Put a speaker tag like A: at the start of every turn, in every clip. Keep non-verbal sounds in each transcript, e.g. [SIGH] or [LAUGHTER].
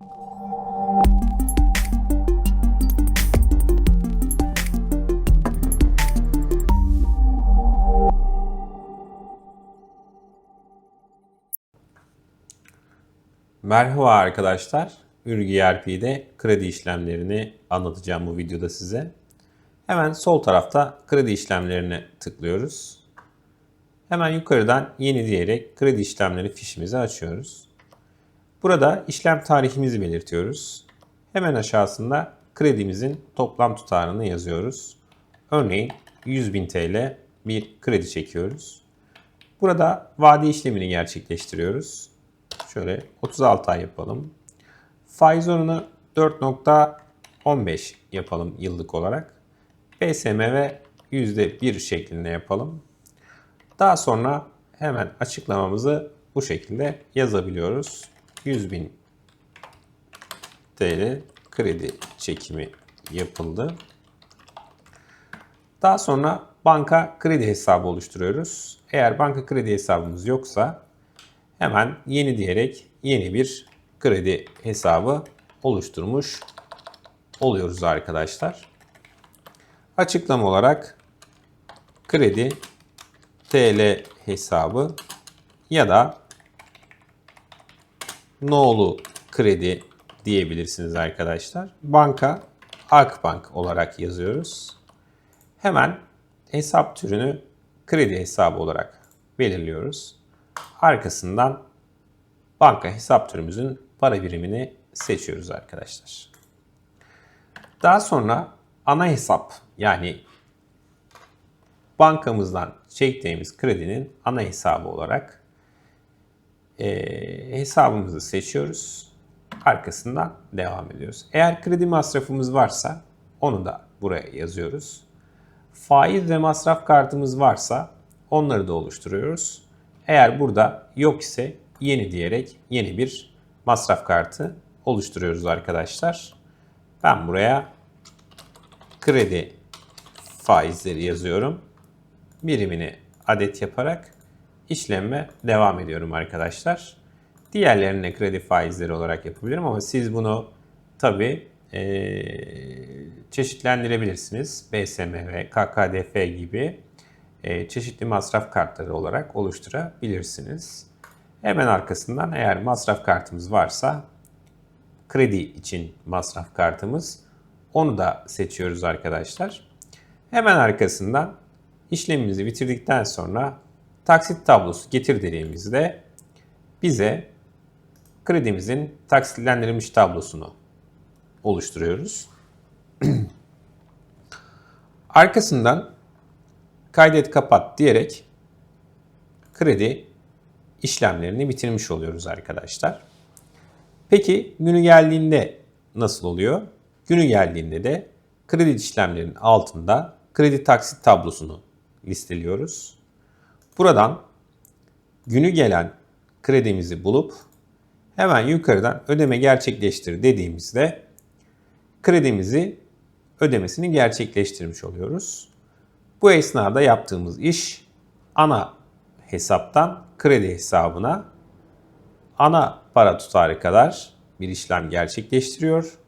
A: Merhaba arkadaşlar. Ürgü ERP'de kredi işlemlerini anlatacağım bu videoda size. Hemen sol tarafta kredi işlemlerine tıklıyoruz. Hemen yukarıdan yeni diyerek kredi işlemleri fişimizi açıyoruz. Burada işlem tarihimizi belirtiyoruz. Hemen aşağısında kredimizin toplam tutarını yazıyoruz. Örneğin 100.000 TL bir kredi çekiyoruz. Burada vade işlemini gerçekleştiriyoruz. Şöyle 36 ay yapalım. Faiz oranı 4.15 yapalım yıllık olarak. BSM ve %1 şeklinde yapalım. Daha sonra hemen açıklamamızı bu şekilde yazabiliyoruz. 100.000 TL kredi çekimi yapıldı. Daha sonra banka kredi hesabı oluşturuyoruz. Eğer banka kredi hesabımız yoksa hemen yeni diyerek yeni bir kredi hesabı oluşturmuş oluyoruz arkadaşlar. Açıklama olarak kredi TL hesabı ya da No'lu kredi diyebilirsiniz arkadaşlar. Banka Akbank olarak yazıyoruz. Hemen hesap türünü kredi hesabı olarak belirliyoruz. Arkasından banka hesap türümüzün para birimini seçiyoruz arkadaşlar. Daha sonra ana hesap yani bankamızdan çektiğimiz kredinin ana hesabı olarak e, hesabımızı seçiyoruz. Arkasından devam ediyoruz. Eğer kredi masrafımız varsa onu da buraya yazıyoruz. Faiz ve masraf kartımız varsa onları da oluşturuyoruz. Eğer burada yok ise yeni diyerek yeni bir masraf kartı oluşturuyoruz arkadaşlar. Ben buraya kredi faizleri yazıyorum. Birimini adet yaparak işleme devam ediyorum arkadaşlar. Diğerlerine kredi faizleri olarak yapabilirim ama siz bunu tabi çeşitlendirebilirsiniz. BSM ve KKDF gibi e, çeşitli masraf kartları olarak oluşturabilirsiniz. Hemen arkasından eğer masraf kartımız varsa kredi için masraf kartımız onu da seçiyoruz arkadaşlar. Hemen arkasından işlemimizi bitirdikten sonra taksit tablosu getir dediğimizde bize kredimizin taksitlendirilmiş tablosunu oluşturuyoruz. [CLEARS THROAT] Arkasından kaydet kapat diyerek kredi işlemlerini bitirmiş oluyoruz arkadaşlar. Peki günü geldiğinde nasıl oluyor? Günü geldiğinde de kredi işlemlerinin altında kredi taksit tablosunu listeliyoruz. Buradan günü gelen kredimizi bulup hemen yukarıdan ödeme gerçekleştir dediğimizde kredimizi ödemesini gerçekleştirmiş oluyoruz. Bu esnada yaptığımız iş ana hesaptan kredi hesabına ana para tutarı kadar bir işlem gerçekleştiriyor.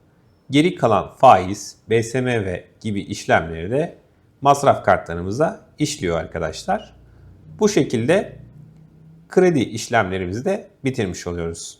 A: Geri kalan faiz, BSM ve gibi işlemleri de masraf kartlarımıza işliyor arkadaşlar. Bu şekilde kredi işlemlerimizi de bitirmiş oluyoruz.